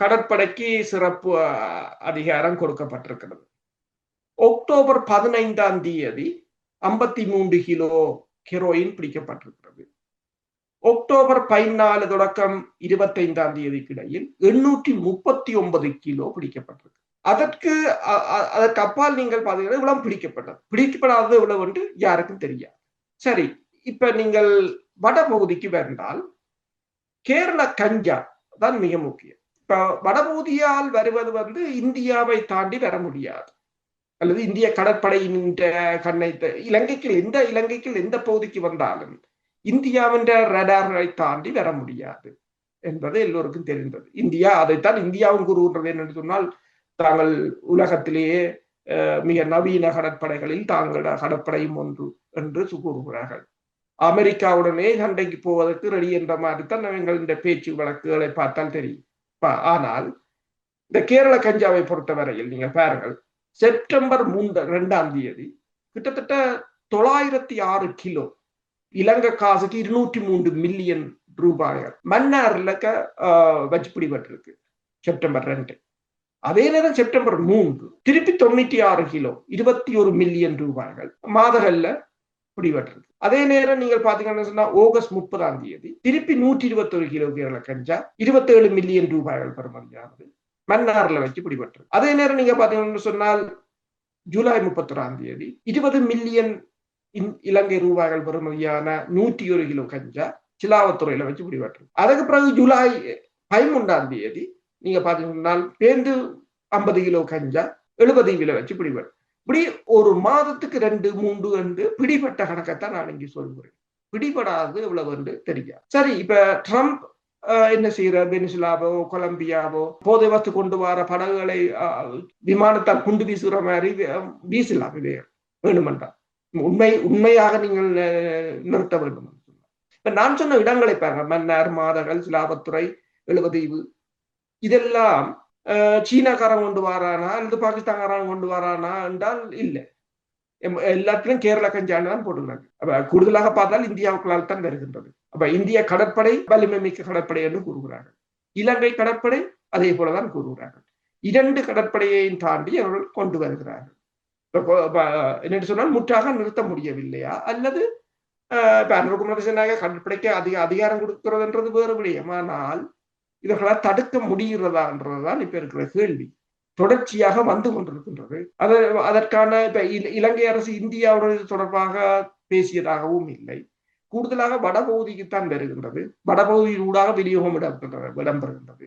கடற்படைக்கு சிறப்பு அதிகாரம் கொடுக்கப்பட்டிருக்கிறது. அக்டோபர் பதினைந்தாம் தேதி ஐம்பத்தி மூன்று கிலோ ஹெரோயின் பிடிக்கப்பட்டிருக்கிறது. அக்டோபர் பதினாலு தொடக்கம் இருபத்தைந்தாம் தேதிக்கு இடையில் எண்ணூற்றி முப்பத்தி ஒன்பது கிலோ பிடிக்கப்பட்டிருக்கு. அதற்கு அதற்கு அப்பால் நீங்கள் பார்த்தீங்கன்னா இவ்வளவு பிடிக்கப்பட்டது. பிடிக்கப்படாதது இவ்வளவு என்று யாருக்கும் தெரியாது. சரி இப்ப நீங்கள் வடபகுதிக்கு வந்தால் கேரள கஞ்சா தான் மிக முக்கியம். இப்ப வடபகுதியால் வருவது வந்து இந்தியாவை தாண்டி வர முடியாது. அல்லது இந்திய கடற்படையின் கண்ணை இலங்கைக்கு எந்த இலங்கைக்கு எந்த பகுதிக்கு வந்தாலும் இந்தியாவின் ரடாரை தாண்டி வர முடியாது என்பது எல்லோருக்கும் தெரிந்தது. இந்தியா அதைத்தான் இந்தியாவும் கூறுகின்றது என்று சொன்னால் தாங்கள் உலகத்திலேயே மிக நவீன கடற்படைகளில் தாங்கள கடற்படையும் ஒன்று என்று கூறுகிறார்கள். அமெரிக்காவுடனே சண்டைக்கு போவதற்கு ரெடி என்ற மாதிரி தான் எங்கள் இந்த பேச்சு வழக்குகளை பார்த்தால் தெரியும். ஆனால் இந்த கேரள கஞ்சாவை பொறுத்தவரையில் நீங்க பாருங்கள் செப்டம்பர் மூன்று ரெண்டாம் தேதி கிட்டத்தட்ட தொள்ளாயிரத்தி ஆறு கிலோ இலங்கை காசுக்கு இருநூற்றி மூன்று மில்லியன் ரூபாய். மன்னார்ல வச்சு பிடிபட்டிருக்கு செப்டம்பர் ரெண்டு. அதே நேரம் செப்டம்பர் மூன்று திருப்பி தொண்ணூற்றி ஆறு கிலோ இருபத்தி ஒரு மில்லியன் ரூபாய்கள். மாதகல்ல பிடிபட்டிருக்கு. அதே நேரம் நீங்கள் பாத்தீங்கன்னா சொன்னா ஆகஸ்ட் முப்பதாம் தேதி திருப்பி நூற்றி இருபத்தொரு கிலோ கேரள கஞ்சா இருபத்தேழு மில்லியன் ரூபாய்கள் பெறுமதியானது. மன்னார்ல வச்சு பிடிபட்டிருக்கு. அதே நேரம் நீங்க பாத்தீங்கன்னு சொன்னால் ஜூலை முப்பத்தொராம் தேதி இருபது மில்லியன் இலங்கை ரூபாய்கள் பெறுமதியான நூற்றி ஒரு கிலோ கஞ்சா சிலாவத்துறையில வச்சு பிடிபட்டிருக்கு. அதுக்கு பிறகு ஜூலை பதிமூன்றாம் தேதி நீங்க பாத்தீங்கன்னா பேருந்து ஐம்பது கிலோ கஞ்சா எழுபது கிலோ வச்சு பிடிபட்டு இப்படி ஒரு மாதத்துக்கு ரெண்டு மூன்று என்று பிடிபட்ட கணக்கைத்தான் நான் இங்கே சொல்கிறேன் பிடிபடாது இவ்வளவு என்று தெரியாது. சரி இப்ப ட்ரம்ப் என்ன செய்யற? வெனிசுலாவோ கொலம்பியாவோ போதை வத்து கொண்டு வர படகுகளை விமானத்தால் குண்டு வீசுகிற மாதிரி வீசலாம் இதே வேணுமென்றா உண்மை உண்மையாக நீங்கள் நிறுத்த வேண்டும் இப்ப நான் சொன்ன இடங்களை பாருங்க. மன்னார் மாதகள் சிலாபத்துறை எழுபதீவு. இதெல்லாம் சீனாக்காரன் கொண்டு வரானா அல்லது பாகிஸ்தான்காரன் கொண்டு வரானா என்றால் இல்லை எல்லாத்திலும் கேரள கஞ்சாண்டு தான் போட்டுக்கிறாங்க அப்ப கூடுதலாக பார்த்தால் இந்தியாவுக்குள்ளால் தான் வருகின்றது அப்ப இந்திய கடற்படை வலிமை மிக்க கடற்படை என்று கூறுகிறார்கள் இலங்கை கடற்படை அதே போலதான் கூறுகிறார்கள் இரண்டு கடற்படையையும் தாண்டி அவர்கள் கொண்டு வருகிறார்கள் என்னென்னு சொன்னால் முற்றாக நிறுத்த முடியவில்லையா அல்லது அனுகுமரசனாக கடற்படைக்கு அதிக அதிகாரம் கொடுக்கிறதுன்றது வேறு விடயம் ஆனால் இவர்களால் தடுக்க முடிகிறதான்றதுதான் இப்ப இருக்கிற கேள்வி. தொடர்ச்சியாக வந்து கொண்டிருக்கின்றது. அது அதற்கான இப்ப இலங்கை அரசு இந்தியாவோட தொடர்பாக பேசியதாகவும் இல்லை. கூடுதலாக வடபகுதிக்குத்தான் வருகின்றது. வடபகுதியில் ஊடாக விநியோகம் இடம்பெறுகின்றது